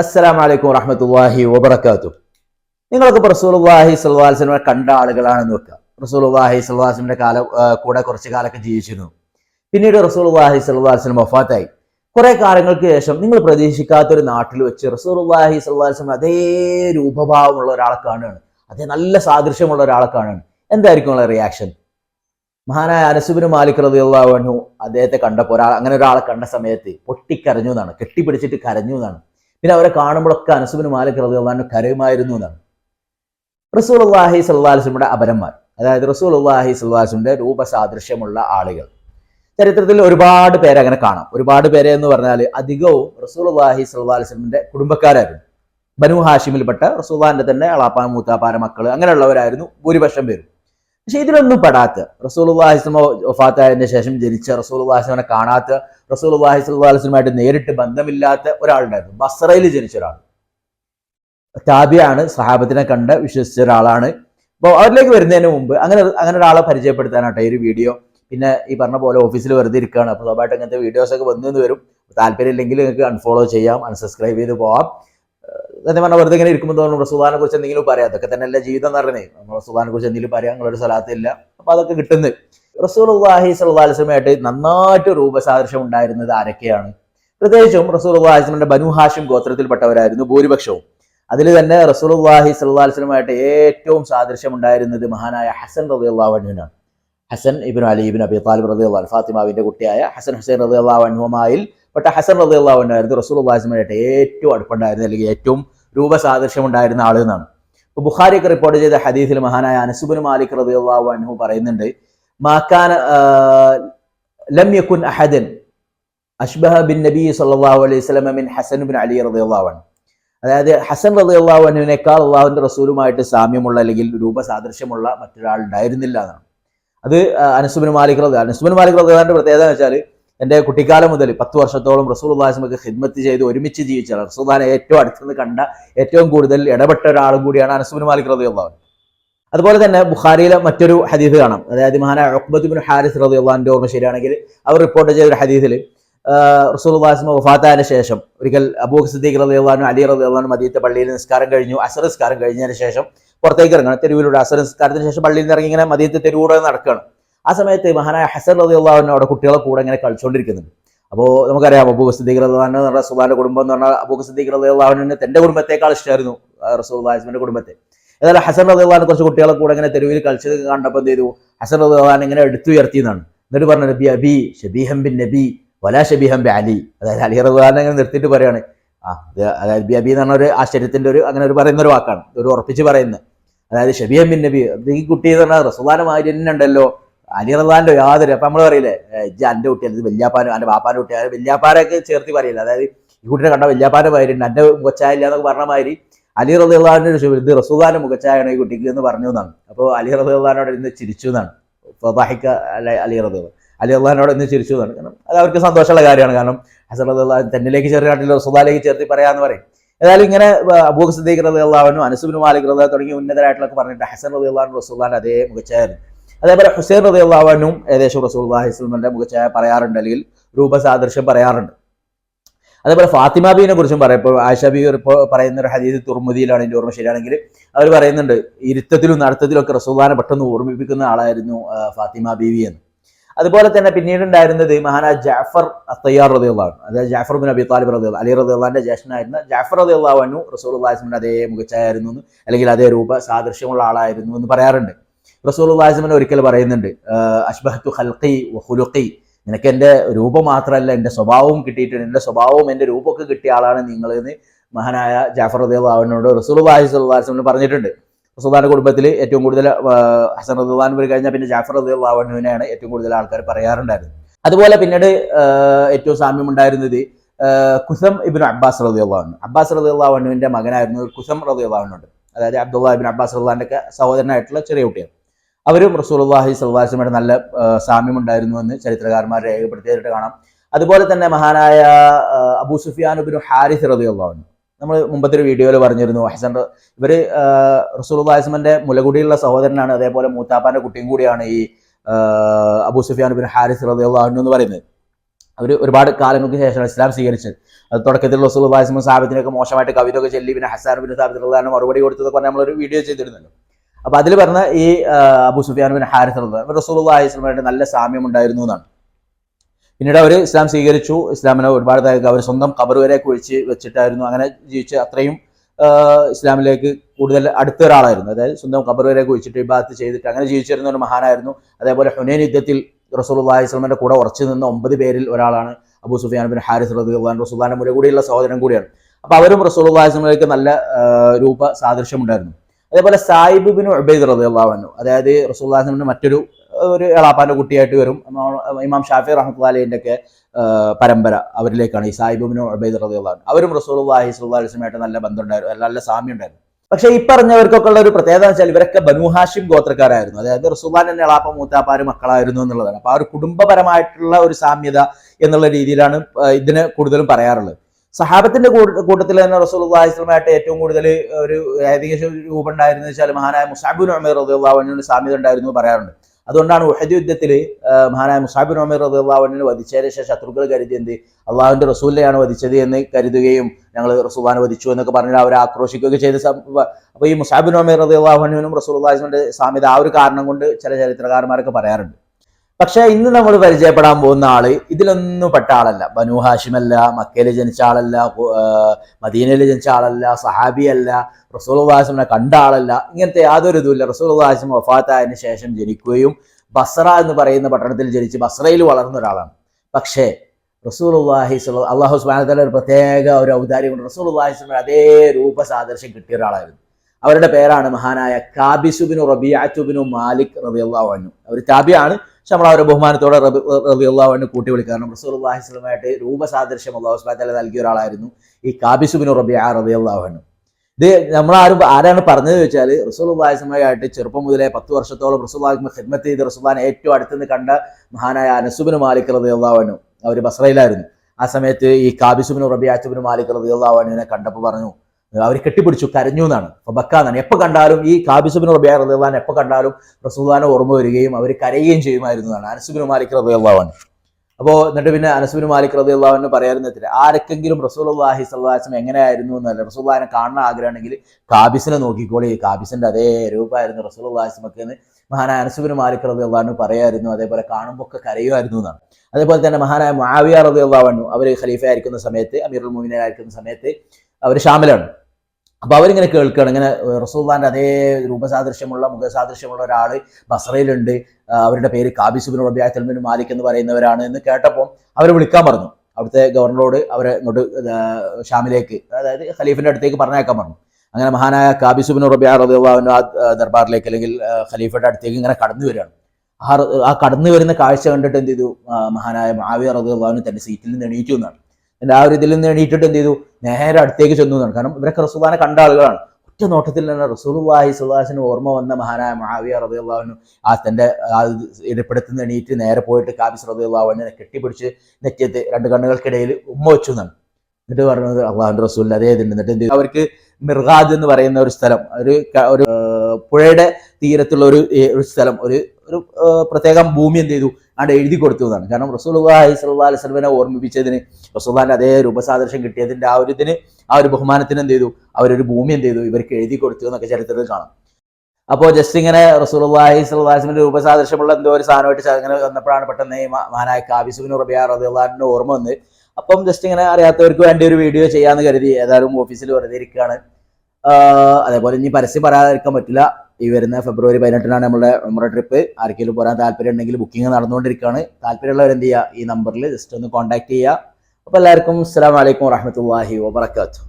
അസ്സലാമു അലൈക്കും വറഹമത്തല്ലാഹി വബറകാതുഹു. നിങ്ങളൊക്കെ ഇപ്പോൾ അലൈഹി വസല്ലമയെ കണ്ട ആളുകളാണെന്ന് വെക്കുക. അലൈഹി വസല്ലമയുടെ കാലം കൂടെ കുറച്ച് കാലമൊക്കെ ജീവിച്ചിരുന്നു. പിന്നീട് അലൈഹി വസല്ലം വഫാത്തായി. കുറെ കാലങ്ങൾക്ക് ശേഷം നിങ്ങൾ പ്രതീക്ഷിക്കാത്ത ഒരു നാട്ടിൽ വെച്ച് അലൈഹി വസല്ലം അതേ രൂപഭാവമുള്ള ഒരാളെ കാണുകയാണ്. അതേ നല്ല സാദൃശ്യമുള്ള ഒരാളെ കാണുകയാണ്. എന്തായിരിക്കും ഉള്ള റിയാക്ഷൻ മഹാനായ അനസുബിന് മാലിക് അൻഹു അദ്ദേഹത്തെ കണ്ടപ്പോൾ ഒരാൾ അങ്ങനെ ഒരാളെ കണ്ട സമയത്ത് പൊട്ടിക്കരഞ്ഞു എന്നാണ് കെട്ടിപ്പിടിച്ചിട്ട് കരഞ്ഞു എന്നാണ്. പിന്നെ അവരെ കാണുമ്പോഴൊക്കെ അനസുബിന് മാലിക് അൻഹു കരയുമായിരുന്നു എന്നാണ്. റസൂൽ അള്ളാഹി സല്ലാസ്ലമിയുടെ അപരന്മാർ അതായത് റസൂൽ അള്ളാഹി സല്ലാസ്ലിന്റെ രൂപസാദൃശ്യമുള്ള ആളുകൾ. ചരിത്രത്തിൽ ഒരുപാട് പേരെ അങ്ങനെ കാണാം. ഒരുപാട് പേരെ എന്ന് പറഞ്ഞാൽ അധികവും റസൂൽ അള്ളാഹി സല്ലാസ്ലമിന്റെ കുടുംബക്കാരായിരുന്നു. ബനു ഹാഷിമിൽപ്പെട്ട റസൂൽ തന്നെ അളാപ്പാൻ മൂത്താപ്പാര മക്കൾ അങ്ങനെയുള്ളവരായിരുന്നു ഭൂരിപക്ഷം പേരും. പക്ഷെ ഇതിലൊന്നും പെടാത്ത. റസൂൽ അള്ളാഹിസ്ലമ വഫാത്തായതിന്റെ ശേഷം ജനിച്ച റസൂൽ അള്ളാഹിസ്ലമനെ കാണാത്ത റസൂൽ അള്ളാഹി സ്വല്ലാസ്ലമായിട്ട് നേരിട്ട് ബന്ധമില്ലാത്ത ഒരാളുണ്ടായിരുന്നു. ബസ്രയിൽ ജനിച്ച ഒരാൾ താബിയാണ് സഹാബത്തിനെ കണ്ട് വിശ്വസിച്ച ഒരാളാണ്. അപ്പോൾ അവരിലേക്ക് വരുന്നതിന് മുമ്പ് അങ്ങനെ അങ്ങനെ ഒരാളെ പരിചയപ്പെടുത്താനാട്ടോ ഈ ഒരു വീഡിയോ. പിന്നെ ഈ പറഞ്ഞ പോലെ ഓഫീസിൽ വെറുതെ ഇരിക്കുകയാണ്. അപ്പോൾ സ്വാഭാവികമായിട്ട് അങ്ങനത്തെ വീഡിയോസൊക്കെ വന്നു വരും. താല്പര്യം ഇല്ലെങ്കിൽ നിങ്ങൾക്ക് അൺഫോളോ ചെയ്യാം അൺസബ്സ്ക്രൈബ് ചെയ്ത് പോവാം. സത്യം പറഞ്ഞാൽ വെറുതെ ഇങ്ങനെ ഇരിക്കുമ്പോൾ തോന്നുന്നു റസൂദാനെ കുറിച്ച് എന്തെങ്കിലും പറയാം. അതൊക്കെ തന്നെ തന്നെയല്ലേ ജീവിതം എന്ന് നമ്മുടെ നമ്മൾ കുറിച്ച് എന്തെങ്കിലും പറയാം നിങ്ങളൊരു സ്ഥലത്തില്ല അപ്പൊ അതൊക്കെ കിട്ടുന്നത്. റസൂൽ അള്ളാഹി സ്വല്ലാസ്ലമായിട്ട് നന്നായിട്ട് രൂപസാദൃശ്യം ഉണ്ടായിരുന്നത് ആരൊക്കെയാണ്? പ്രത്യേകിച്ചും റസൂൽ അള്ളാഹിസ്ലമിന്റെ ബനു ഹാഷിം ഗോത്രത്തിൽപ്പെട്ടവരായിരുന്നു ഭൂരിപക്ഷവും. അതിൽ തന്നെ റസൂൽ അള്ളാഹി സ്വല്ലാസ്ലമായിട്ട് ഏറ്റവും സാദൃശ്യം ഉണ്ടായിരുന്നത് മഹാനായ ഹസൻ റബി അള്ളാഹുവിനാണ് Hasan ibn Ali ibn Abi Talib റബി അള്ളാഹു ഫാത്തിമാവിന്റെ കുട്ടിയായ ഹസൻ ഹുസൈൻ റബി അള്ളാഹുമായിൽ പെട്ട ഹസൻ റബി അള്ളാഹുവിനായിരുന്നു റസൂൽ അള്ളാഹിസ്ലമായിട്ട് ഏറ്റവും അടുപ്പുണ്ടായിരുന്ന അല്ലെങ്കിൽ ഏറ്റവും രൂപസാദൃശ്യം ഉണ്ടായിരുന്ന ആൾ എന്നാണ്. ഇപ്പൊ ബുഖാരിക്ക് റിപ്പോർട്ട് ചെയ്ത ഹദീസിൽ മഹാനായ അനസുബിൻ മാലിക് റബി അള്ളാഹു അൻഹു പറയുന്നുണ്ട് മാക്കാൻ ലം അഹദൻ അഷ്ബഹ ബിൻ നബി സല്ലല്ലാഹു അലൈഹി വസല്ലം മിൻ ഹസൻ ബിൻ അലി അൻഹു. അതായത് ഹസൻ റളിയല്ലാഹു അൻഹുവിനേക്കാൾ അള്ളാഹുവിന്റെ റസൂലുമായിട്ട് സാമ്യമുള്ള അല്ലെങ്കിൽ രൂപസാദൃശ്യമുള്ള മറ്റൊരാൾ ഉണ്ടായിരുന്നില്ല എന്നാണ്. അത് അനസുബിൻ മാലിക് റളി അനസുബിൻ മാലിക് റളിയല്ലാഹുവിന്റെ പ്രത്യേകത എന്ന് വെച്ചാൽ എന്റെ കുട്ടിക്കാലം മുതൽ പത്ത് വർഷത്തോളം റസൂൽ അള്ളാഹിസ്മക്ക് ഹിദ്മത്ത് ചെയ്ത് ഒരുമിച്ച് ജീവിച്ചാണ് റസൂദാനെ ഏറ്റവും അടുത്തുനിന്ന് കണ്ട ഏറ്റവും കൂടുതൽ ഇടപെട്ട ഒരാളും കൂടിയാണ് അനസുബിൻ മാലിക് റളിയല്ലാഹു അതുപോലെ തന്നെ ബുഖാരിയിലെ മറ്റൊരു ഹദീസ് കാണാം. അതായത് മഹാന ഒക്ബത്തുബിൻ ഹാരിസ് റളിയല്ലാഹുവിന്റെ ഓർമ്മ ശരിയാണെങ്കിൽ അവർ റിപ്പോർട്ട് ചെയ്ത ഒരു ഹദീസിൽ റസൂൽ അള്ളാഹിസ്മ വഫാത്തായതിനു ശേഷം ഒരിക്കൽ അബൂ സിദ്ദീഖ് റളിയല്ലാഹു അലി റളിയല്ലാഹു മദീത്തെ പള്ളിയിൽ നിസ്കാരം കഴിഞ്ഞു. അസർ നിസ്കാരം കഴിഞ്ഞതിന് ശേഷം പുറത്തേക്ക് ഇറങ്ങണം. തെരുവിലൂടെ അസർ നിസ്കാരത്തിന് ശേഷം പള്ളിയിൽ നിന്ന് ഇറങ്ങി ഇങ്ങനെ മദീത്തെ തെരുവൂടെ നടക്കുകയാണ്. ആ സമയത്ത് മഹാനായ ഹസൻ റളിയല്ലാഹു അവിടെ കുട്ടികളെ കൂടെ ഇങ്ങനെ കളിച്ചുകൊണ്ടിരിക്കുന്നുണ്ട് അപ്പോൾ നമുക്കറിയാം അബൂ സിദ്ദീഖ് എന്ന് പറഞ്ഞാൽ കുടുംബം എന്ന് പറഞ്ഞാൽ അബൂ സിദ്ദീഖ് തന്നെ തന്റെ കുടുംബത്തെക്കാൾ ഇഷ്ടമായിരുന്നു റസൂൽ അള്ളാഹിസ്മിന്റെ കുടുംബത്തെ. ഏതായാലും ഹസൻ റളിയല്ലാഹു കുറച്ച് കുട്ടികളെ കൂടെ ഇങ്ങനെ തെരുവിൽ കളിച്ചത് കണ്ടപ്പോൾ എന്ത് ചെയ്തു? ഹസൻ റളിയല്ലാഹു ഇങ്ങനെ എടുത്തുയർത്തി എന്നാണ് എന്നിട്ട് പറഞ്ഞു നബി അബി ഷബീഹം ബിൻ നബി വലാ ഷബീഹം ബി അലി. അതായത് അലി റഹ്ലാൻ ഇങ്ങനെ നിർത്തിയിട്ട് പറയാണ്. ആ അതായത് ബി അബി എന്ന് പറഞ്ഞ ഒരു ആശ്ചര്യത്തിന്റെ ഒരു അങ്ങനെ ഒരു പറയുന്ന ഒരു വാക്കാണ് ഒരു ഉറപ്പിച്ച് പറയുന്നത്. അതായത് ഷബീഹം ബിൻ നബി ഈ കുട്ടി എന്ന് പറഞ്ഞാൽ റസുദാന ഉണ്ടല്ലോ. അലി റഹ്വാന്റെ യാതൊരു അപ്പൊ നമ്മൾ പറയില്ലേ ഇജ്ജ് എന്റെ കുട്ടി അല്ലെങ്കിൽ വല്യാപ്പാനും എന്റെ ബാപ്പാന്റെ അതായത് വല്യാപ്പാരൊക്കെ ചേർത്ത് പറയില്ല അതായത് ഈ കുട്ടിനെ കണ്ട വല്യാപ്പാന്റെ പേരുണ്ട് അന്റെ എന്റെ മുഖച്ചായില്ല എന്നൊക്കെ പറഞ്ഞ മാതിരി അലി റഹ്ലാന്റെ ഒരു ഇത് റസൂദാന്റെ മുഖച്ചായാണ് ഈ കുട്ടിക്ക് എന്ന് പറഞ്ഞു എന്നാണ്. അപ്പോൾ അലി റഹ്ലാനോട് ഇന്ന് ചിരിച്ചു എന്നാണ്. ഫാഹിക്ക അല്ലെ അലി റഹ്ല അലി അള്ളഹാനോട് ഇന്ന് ചിരിച്ചു എന്നാണ്. കാരണം അത് അവർക്ക് സന്തോഷമുള്ള കാര്യമാണ്. കാരണം ഹസൻ റഹ്ലാൻ തന്നിലേക്ക് ചേർക്കാട്ടില്ല റസൂദാലേക്ക് ചേർത്തി പറയാന്ന് പറയും. ഏതായാലും ഇങ്ങനെ അബൂഖ് സിദ്ദീഖ് റഹ് അള്ളാഹുനും അനസുബിൻ മാലിക് റഹ്ലാൻ തുടങ്ങിയ ഉന്നതരായിട്ടുള്ള പറഞ്ഞിട്ട് ഹസൻ റഹ്ലാൻ റസൂദാൻ അതേ മുഖച്ചായിരുന്നു അതേപോലെ ഹുസൈൻ റതി അള്ളാഹുനും ഏകദേശം റസൂൽ അള്ളാഹിസ്ലമിന്റെ മുഖച്ചായ പറയാറുണ്ട് അല്ലെങ്കിൽ രൂപസാദൃശ്യം പറയാറുണ്ട്. അതേപോലെ ഫാത്തിമ ബീനെ കുറിച്ചും പറയപ്പോൾ ആയിഷ ബി പറയുന്ന ഒരു ഹദീദ് തുർമുദിയിലാണ് എന്റെ ഓർമ്മ ശരിയാണെങ്കിൽ അവർ പറയുന്നുണ്ട് ഇരുത്തത്തിലും നടത്തത്തിലും ഒക്കെ റസൂദാനെ പെട്ടെന്ന് ഓർമ്മിപ്പിക്കുന്ന ആളായിരുന്നു ഫാത്തിമ ബീവി എന്ന്. അതുപോലെ തന്നെ പിന്നീട് ഉണ്ടായിരുന്നത് മഹാനാ ജാഫർ അത്തയ്യാർ റദിയുള്ളാണ് അതായത് ജാഫർ ബിൻ അബി താലിബ് റദിയുള്ള അലി റദിയുള്ളാന്റെ ജ്യേഷ്ഠനായിരുന്ന ജാഫർ റദിയുള്ളാഹു റസൂൽ അള്ളാഹിസ്മിന്റെ അതേ മുഖച്ചായിരുന്നു അല്ലെങ്കിൽ അതേ രൂപ സാദൃശ്യമുള്ള ആളായിരുന്നു എന്ന് പറയാറുണ്ട്. റസൂൽ അള്ളാഹിസ്മിനെ ഒരിക്കൽ പറയുന്നുണ്ട് അഷ്ബഹത്തു ഖൽഖി വഹുലുഖി നിനക്ക് എന്റെ രൂപം മാത്രമല്ല എന്റെ സ്വഭാവവും കിട്ടിയിട്ടുണ്ട്. എന്റെ സ്വഭാവവും എന്റെ രൂപമൊക്കെ കിട്ടിയ ആളാണ് നിങ്ങൾ എന്ന് മഹാനായ ജാഫർ റദിയുള്ളാഹുവിനോട് റസൂൽ അള്ളാഹി സ്വല്ലാസ്മിന് പറഞ്ഞിട്ടുണ്ട്. റസൂദാന്റെ കുടുംബത്തിൽ ഏറ്റവും കൂടുതൽ ഹസൻ റദ്ദാൻ വരെ കഴിഞ്ഞാൽ പിന്നെ ജാഫർ റദിയുള്ളാഹുവിനെയാണ് ഏറ്റവും കൂടുതൽ ആൾക്കാർ പറയാറുണ്ടായിരുന്നത്. അതുപോലെ പിന്നീട് ഏറ്റവും സാമ്യം ഉണ്ടായിരുന്നത് കുസം ഇബിൻ അബ്ബാസ് റദിയുള്ളാഹു അബ്ബാസ് റദിയുള്ളാഹുവിന്റെ മകനായിരുന്നു കുസം റദിയുള്ളാഹുനുണ്ട് അതായത് അബ്ദുള്ള ഇബിൻ അബ്ബാസ് റദ്ദാന്റെ സഹോദരനായിട്ടുള്ള ചെറിയ കുട്ടിയാണ്. അവരും റസൂലുള്ളാഹി സ്വല്ലാസ്ലമയുടെ നല്ല സാമ്യമുണ്ടായിരുന്നു എന്ന് ചരിത്രകാരന്മാർ രേഖപ്പെടുത്തിയതായിട്ട് കാണാം. അതുപോലെ തന്നെ മഹാനായ അബു ബിൻ ഹാരിസ് റദിയുള്ളാഹു നമ്മൾ മുമ്പത്തെ ഒരു വീഡിയോയിൽ പറഞ്ഞിരുന്നു ഹസൻ ഇവർ ഇവർ റസൂൽസ്മന്റെ മുലകുടിയുള്ള സഹോദരനാണ് അതേപോലെ മൂത്താപ്പാന്റെ കുട്ടിയും കൂടിയാണ് ഈ അബൂ സുഫിയാൻ ബിൻ ഹാരിസ് റദിയുള്ളാഹു എന്ന് പറയുന്നത്. അവർ ഒരുപാട് കാലങ്ങൾക്ക് ശേഷം ഇസ്ലാം സ്വീകരിച്ചത്. അത് തുടക്കത്തിൽ റസൂൽ വാസിമും സാബിത്തിനൊക്കെ മോശമായിട്ട് കവിതയൊക്കെ ചെല്ലി പിന്നെ ഹസാൻ ബിൻ സാബിത്തിന് മറുപടി കൊടുത്തതൊക്കെ നമ്മളൊരു വീഡിയോ ചെയ്തിരുന്നല്ലോ. അപ്പൊ അതിൽ പറഞ്ഞ ഈ അബു സുഫിയാൻ ബിൻ ഹാരിസ് അള്ളാഹിസ്ലമായിട്ട് നല്ല സാമ്യം ഉണ്ടായിരുന്നു എന്നാണ്. പിന്നീട് അവർ ഇസ്ലാം സ്വീകരിച്ചു. ഇസ്ലാമിനെ ഒരുപാട് അവർ സ്വന്തം കബർ വരെ കുഴിച്ച് വെച്ചിട്ടായിരുന്നു. അങ്ങനെ ജീവിച്ച് അത്രയും ഇസ്ലാമിലേക്ക് കൂടുതൽ അടുത്ത ഒരാളായിരുന്നു. അതായത് സ്വന്തം കബർ വരെ കുഴിച്ചിട്ട് ഇബാദത്ത് ചെയ്തിട്ട് അങ്ങനെ ജീവിച്ചിരുന്ന ഒരു മഹാനായിരുന്നു. അതേപോലെ ഹുനൈൻ യുദ്ധത്തിൽ റസൂലുള്ളാഹി അള്ളാഹിസ്ലമിന്റെ കൂടെ ഉറച്ചു നിന്ന ഒമ്പത് പേരിൽ ഒരാളാണ് അബു സുഫിയാൻ ബിൻ ഹാരിസ് റദിഖാൻ റസൂല്ലാന്റെ മുല കൂടിയുള്ള സഹോദരൻ കൂടിയാണ്. അപ്പൊ അവരും റസൂൽ അള്ളാഹിസ്ലമിലേക്ക് നല്ല രൂപ സാദൃശ്യമുണ്ടായിരുന്നു. അതേപോലെ സായിബ് ബിൻ ഉബൈദ് റദിഖാവന്നു അതായത് റസൂൽ അള്ളാഹിസ്ലമിന്റെ മറ്റൊരു ഒരു എളാപ്പാന്റെ കുട്ടിയായിട്ട് വരും. ഇമാം- ഷാഫി റഹ്മുഖാലിന്റെ ഒക്കെ പരമ്പര അവരിലേക്കാണ് ഈ സായിബ് ബിൻ ഉബൈദ് റദിയുള്ളവൻ അവരും റസൂൽ അള്ളാഹി സ്വല്ലാസ്ലമായിട്ട് നല്ല ബന്ധമുണ്ടായിരുന്നു. നല്ല സാമ്യം ഉണ്ടായിരുന്നു. പക്ഷേ ഈ പറഞ്ഞവർക്കൊക്കെ ഉള്ള ഒരു പ്രത്യേകത എന്ന് വെച്ചാൽ ഇവരൊക്കെ ബനുഹാഷിം ഗോത്രക്കാരായിരുന്നു. അതായത് റസൂല്ലാന്റെ എളാപ്പ മൂത്താപ്പാര് മക്കളായിരുന്നു എന്നുള്ളതാണ്. അപ്പൊ ആ ഒരു കുടുംബപരമായിട്ടുള്ള ഒരു സാമ്യത എന്നുള്ള രീതിയിലാണ് ഇതിനെ കൂടുതലും പറയാറുള്ളത്. സഹാബത്തിന്റെ കൂട്ട- കൂട്ടത്തിൽ തന്നെ റസൂൽ അള്ളാഹിസ്ലമായിട്ട് ഏറ്റവും കൂടുതൽ ഒരു ഏകദേശം രൂപം ഉണ്ടായിരുന്നു വെച്ചാൽ മഹാനായ മുസാബിൻ ഉമേർ റദിയുള്ളാഹുവിന് സാമ്യത ഉണ്ടായിരുന്നു പറയാറുണ്ട്. അതുകൊണ്ടാണ് ഉഹദ് യുദ്ധത്തിൽ മഹാനായ മുസാബിൻ ഉമേർ റദിയുള്ളാഹുവിനെ വധിച്ചതിന് ശേഷം ശത്രുക്കൾ കരുതി എന്ത്? അള്ളാഹുവിന്റെ റസൂലിനെയാണ് വധിച്ചത് എന്ന് കരുതുകയും ഞങ്ങൾ റസൂലാനെ വധിച്ചു എന്നൊക്കെ പറഞ്ഞാൽ അവർ ആക്രോശിക്കുകയൊക്കെ ചെയ്ത അപ്പോൾ അപ്പൊ ഈ മുസാബിൻ ഉമേർ റദിയുള്ളാഹുവിനും റസൂൽ അള്ളാഹിന്റെ സാമ്യത ആ ഒരു കാരണം കൊണ്ട് ചില ചരിത്രകാരന്മാരൊക്കെ പറയാറുണ്ട്. പക്ഷെ ഇന്ന് നമ്മൾ പരിചയപ്പെടാൻ പോകുന്ന ആൾ ഇതിലൊന്നും പെട്ട ആളല്ല. ബനു ഹാഷിമല്ല മക്കയിൽ ജനിച്ച ആളല്ല മദീനയിൽ ജനിച്ച ആളല്ല സഹാബിയല്ല റസൂൽ ഹാസിമിനെ കണ്ട ആളല്ല ഇങ്ങനത്തെ യാതൊരു ഇതുമില്ല. റസൂൽ ഹാസിം വഫാത്തായതിനു ശേഷം ജനിക്കുകയും ബസ്ര എന്ന് പറയുന്ന പട്ടണത്തിൽ ജനിച്ച് ബസ്രയിൽ വളർന്ന ഒരാളാണ്. പക്ഷേ റസൂൽ അള്ളാഹി അള്ളാഹു സുബാനത്തല ഒരു പ്രത്യേക ഒരു ഔദാര്യം കൊണ്ട് റസൂൽ അള്ളാഹിസ്മിന് അതേ രൂപ സാദൃശ്യം കിട്ടിയ ഒരാളായിരുന്നു. അവരുടെ പേരാണ് മഹാനായ കാബിസുബിനു റബിയാറ്റുബിനു മാലിക് റബി അള്ളാഹു അവർ താബിയാണ്. പക്ഷെ നമ്മൾ അവരെ ബഹുമാനത്തോടെ റബി റബി അള്ളാഹുവിനെ കൂട്ടി വിളിക്കാറുണ്ട് റസൂൽ അള്ളാഹിസ്ലമായിട്ട് രൂപസാദൃശ്യം അള്ളാഹു സ്വലാത്തല നൽകിയ ഒരാളായിരുന്നു ഈ കാബിസുബിൻ റബി ആ റബി അള്ളാഹുവാണ് ഇത് നമ്മളാരും ആരാണ് പറഞ്ഞത് വെച്ചാൽ റസൂൽ അള്ളാഹിസ്മയായിട്ട് ചെറുപ്പം മുതലേ പത്ത് വർഷത്തോളം റസൂൽ അള്ളാഹിസ്മ ഖിദ്മത്ത് ചെയ്ത് റസൂല്ലാൻ ഏറ്റവും അടുത്തുനിന്ന് കണ്ട മഹാനായ അനസുബിന് മാലിക് റബി അള്ളാഹുവാണ് അവർ ബസ്രയിലായിരുന്നു. ആ സമയത്ത് ഈ കാബിസുബിന് റബിയാറ്റുബിന് മാലിക് റബി അള്ളാഹുവാണിനെ കണ്ടപ്പോൾ പറഞ്ഞു അവർ കെട്ടിപ്പിടിച്ചു കരഞ്ഞു എന്നാണ്. അപ്പൊ ബക്കാന്നാണ് എപ്പോൾ കണ്ടാലും ഈ കാബിസുബിന് റബിയ റബിയാൻ എപ്പോൾ കണ്ടാലും റസൂദാനെ ഓർമ്മ വരികയും അവർ കരയുകയും ചെയ്യുമായിരുന്നതാണ്. അനസുബിന് മാലിക് റബി അള്ളാഹുൻ അപ്പോൾ എന്നിട്ട് പിന്നെ അനസുബിന് മാലിക് റബി അള്ളാഹുവിന് ആരൊക്കെങ്കിലും ആർക്കെങ്കിലും റസൂൽ അള്ളാഹി സ്വലാസം എങ്ങനെയായിരുന്നു എന്നല്ല റസൂല്ലാനെ കാണാൻ ആഗ്രഹമാണെങ്കിൽ കാബിസിനെ നോക്കിക്കോളി. കാബിസിന്റെ അതേ രൂപമായിരുന്നു റസൂൽ അള്ളാഹിസ്മക്ക് എന്ന് മഹാനായ അനസുബിന് മാലിക് റബി അള്ളാഹുന് പറയായിരുന്നു. അതേപോലെ കാണുമ്പോൾ ഒക്കെ കരയുമായിരുന്നു എന്നാണ്. അതേപോലെ തന്നെ മഹാനായ മാവിയ റബി അള്ളാഹു അവർ ഖലീഫ ആയിരിക്കുന്ന സമയത്ത് അമീർ ഉൽ ആയിരിക്കുന്ന സമയത്ത് അവർ ഷാമിലാണ്. അപ്പൊ അവരിങ്ങനെ കേൾക്കുകയാണ്. ഇങ്ങനെ റസൂല്ലാന്റെ അതേ രൂപസാദൃശ്യമുള്ള മുഖസാദൃശ്യമുള്ള ഒരാൾ ബസറയിലുണ്ട് ആ, അവരുടെ പേര് കാബിസുബിൻ റബിയാത്തൽമിൻ മാലിക് എന്ന് പറയുന്നവരാണ് എന്ന് കേട്ടപ്പോൾ അവരെ വിളിക്കാൻ പറഞ്ഞു. അവിടുത്തെ ഗവർണറോട് അവരെ ഇങ്ങോട്ട് ഷാമിലേക്ക് അതായത് ഖലീഫിന്റെ അടുത്തേക്ക് പറഞ്ഞേക്കാൻ പറഞ്ഞു. അങ്ങനെ മഹാനായ കാബിസുബിൻ റബിയ റബിയുള്ള ആ ദർബാറിലേക്ക് അല്ലെങ്കിൽ ഖലീഫയുടെ അടുത്തേക്ക് ഇങ്ങനെ കടന്നു വരികയാണ്. ആ ആ കടന്നു വരുന്ന കാഴ്ച കണ്ടിട്ട് എന്ത് ചെയ്തു? മഹാനായ മാവിയ റബിയുള്ള തന്റെ സീറ്റിൽ നിന്ന് എണീറ്റു എന്നാണ്. എന്റെ ആ ഒരു ഇതിൽ നിന്ന് എണീറ്റിട്ട് എന്ത് ചെയ്തു? നേരെ അടുത്തേക്ക് ചെന്നു എന്നാണ്. കാരണം ഇവരൊക്കെ റസൂദാനെ കണ്ട ആളുകളാണ്. ഒറ്റ നോട്ടത്തിൽ തന്നെ റസൂലുള്ളാഹി സുല്ലാസിന് ഓർമ്മ വന്ന മഹാനായ മഹാവിയ റബിയുള്ളവനും ആ തന്റെ ആ ഇടപ്പെടുത്തുന്ന എണീറ്റ് നേരെ പോയിട്ട് കാബിസ് റബിയുള്ളവനെ കെട്ടിപ്പിടിച്ച് നെറ്റിയത്ത് രണ്ട് കണ്ണുകൾക്കിടയിൽ ഉമ്മ വെച്ചു എന്നാണ്. എന്നിട്ട് പറഞ്ഞത് അള്ളാഹു റസൂൽ അതേ ഇത് എന്നിട്ട് എന്ത് അവർക്ക് മിർഗാദ് എന്ന് പറയുന്ന ഒരു സ്ഥലം ഒരു ഒരു പുഴയുടെ തീരത്തുള്ള ഒരു സ്ഥലം ഒരു ഒരു പ്രത്യേകം ഭൂമി എന്ത് ചെയ്തു? അവിടെ എഴുതി കൊടുത്തു എന്നാണ്. കാരണം റസൂൽ അലൈഹി സ്വല്ലി സ്വലമിനെ ഓർമ്മിപ്പിച്ചതിന് റസൂല്ലാന്റെ അതേ രൂപസാദൃശ്യം കിട്ടിയതിന്റെ ആ ഒരു ഇതിന് ആ ഒരു ബഹുമാനത്തിന് എന്ത് ചെയ്തു? അവരൊരു ഭൂമി എന്ത് ചെയ്തു? ഇവർക്ക് എഴുതി കൊടുത്തു എന്നൊക്കെ ചരിത്രത്തിൽ കാണാം. അപ്പോൾ ജസ്റ്റ് ഇങ്ങനെ റസൂൽ അള്ളാഹി സ്വലാസ്മിന്റെ രൂപസാദൃശ്യമുള്ള എന്തോ ഒരു സാധനമായിട്ട് അങ്ങനെ വന്നപ്പോഴാണ് പെട്ടെന്ന് മാനായ കാബിസുബിൻ റബിയാർ റബിള്ളാഹിന്റെ ഓർമ്മ വന്ന് അപ്പം ജസ്റ്റ് ഇങ്ങനെ അറിയാത്തവർക്ക് വേണ്ടി ഒരു വീഡിയോ ചെയ്യാന്ന് കരുതി ഏതായാലും ഓഫീസിൽ വെറുതെ ഇരിക്കുകയാണ് അതേപോലെ ഇനി പരസ്യം പറയാതിരിക്കാൻ പറ്റില്ല. ഈ വരുന്ന ഫെബ്രുവരി പതിനെട്ടിനാണ് നമ്മുടെ നമ്മുടെ ട്രിപ്പ് ആർക്കെങ്കിലും പോരാൻ താല്പര്യം ഉണ്ടെങ്കിൽ ബുക്കിംഗ് നടന്നുകൊണ്ടിരിക്കുകയാണ് താല്പര്യമുള്ളവർ എന്ത് ചെയ്യുക? ഈ നമ്പറിൽ ജസ്റ്റ് ഒന്ന് കോൺടാക്ട് ചെയ്യുക. അപ്പോൾ എല്ലാവർക്കും അസ്സാം വലൈക്കും വാഹമത്തല്ലാഹി വാബർക്കാത്തു